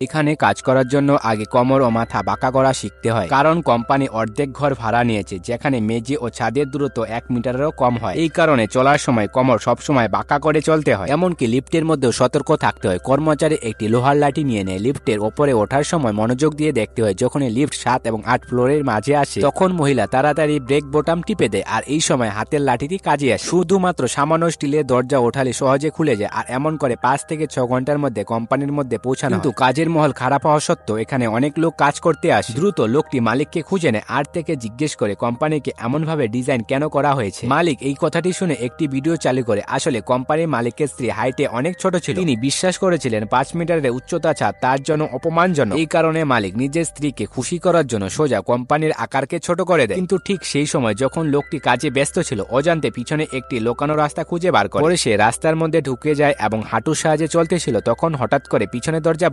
এখানে কাজ করার জন্য আগে কোমর ও মাথা বাঁকা করা শিখতে হয়। কারণ কোম্পানি অর্ধেক ঘর ভাড়া নিয়েছে, যেখানে মেঝে ও ছাদের দূরত্ব এক মিটারেরও কম হয়। এই কারণে চলার সময় কোমর সবসময় বাঁকা করে চলতে হয়। এমনকি লিফটের মধ্যেও সতর্ক থাকতে হয়। কর্মচারী একটি লোহার লাঠি নিয়ে নেয়। লিফটের ওপরে ওঠার সময় মনোযোগ দিয়ে দেখতে হয় যখন লিফট সাত এবং আট ফ্লোরের মাঝে আসে, তখন মহিলা তাড়াতাড়ি ব্রেক বোটাম টিপে দেয় আর এই সময় হাতের লাঠিটি কাজে আসে। শুধুমাত্র সামান্য স্টিলের দরজা ওঠালে সহজে খুলে যায় আর এমন করে পাঁচ থেকে ছ ঘণ্টার মধ্যে কোম্পানির মধ্যে পৌঁছানো কিন্তু কাজের মহল খারাপ হওয়া সত্ত্বেও এখানে অনেক লোক কাজ করতে আসে। দ্রুত লোকটি মালিককে খুঁজে নেয় আর থেকে জিজ্ঞেস করে, কোম্পানিকে এমনভাবে ডিজাইন কেন করা হয়েছে? মালিক এই কথাটি শুনে একটি ভিডিও চালু করে। আসলে কোম্পানির মালিকের স্ত্রী হাইটে অনেক ছোট ছিল। তিনি বিশ্বাস করেছিলেন পাঁচ মিটারের উচ্চতা ছাদ তার জন্য অপমানজনক। এই কারণে মালিক নিজের স্ত্রীকে খুশি করার জন্য সোজা কোম্পানির আকারকে ছোট করে দেয়। কিন্তু ঠিক সেই সময় যখন লোকটি কাজে ব্যস্ত ছিল, অজান্তে পিছনে একটি লোকানো রাস্তা খুঁজে বার করে। সে রাস্তার মধ্যে ঢুকে যায় এবং হাঁটুর সাহায্যে চলতেছিল তখন হঠাৎ করে পিছনে দরজা